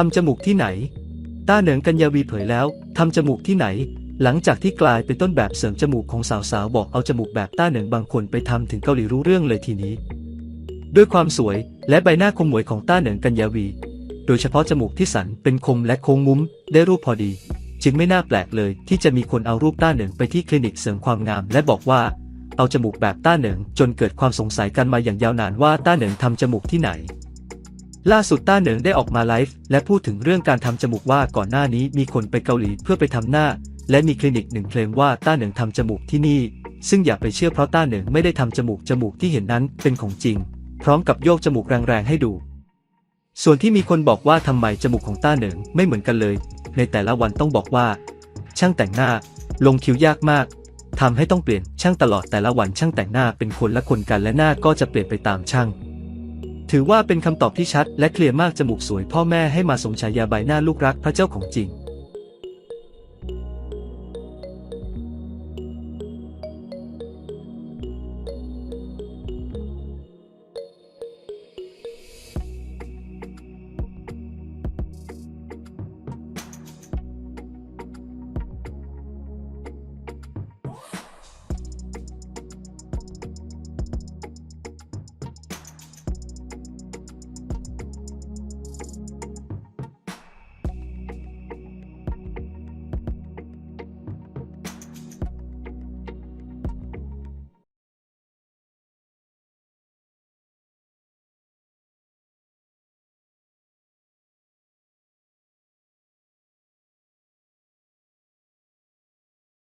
ทำจมูกที่ไหน ต้าเหนิงกัญญาวีเผยแล้ว ทำจมูกที่ไหน หลังจากที่กลายเป็นต้นแบบเสริมจมูกของสาวๆบอกเอาจมูกแบบต้าเหนิงบางคนไปทำถึงเกาหลีรู้เรื่องเลยทีนี้ ด้วยความสวยและใบหน้าคมหมวยของต้าเหนิงกัญญาวี โดยเฉพาะจมูกที่สันเป็นคมและโค้งงุ้ม ได้รูปพอดี จึงไม่น่าแปลกเลย ที่จะมีคนเอารูปต้าเหนิงไปที่คลินิกเสริมความงาม และบอกว่า เอาจมูกแบบต้าเหนิงจนเกิดความสงสัยกันมาอย่างยาวนานว่าต้าเหนิงทำจมูกที่ไหน ล่าสุดต้าเหนิงได้ออกมาไลฟ์และพูดถึงเรื่องการทำจมูกว่าก่อนหน้านี้มีคนไปเกาหลีเพื่อไปทำหน้า และมีคลินิกหนึ่งเคลมว่าต้าเหนิงทำจมูกที่นี่ ซึ่งอย่าไปเชื่อเพราะต้าเหนิงไม่ได้ทำจมูกจมูกที่เห็นนั้นเป็นของจริง พร้อมกับโยกจมูกแรงๆให้ดู ส่วนที่มีคนบอกว่าทำไมจมูกของต้าเหนิงไม่เหมือนกันเลย ในแต่ละวันต้องบอกว่า ช่างแต่งหน้า ลงคิ้วยากมากทำให้ต้องเปลี่ยนช่างตลอดแต่ละวันช่างแต่งหน้าเป็นคนละคนกันและหน้าก็จะเปลี่ยนไปตามช่าง ถือว่าเป็นคำตอบที่ชัดและเคลียร์มากจมูกสวยพ่อแม่ให้มาสมฉายาใบหน้าลูกรักพระเจ้าของจริง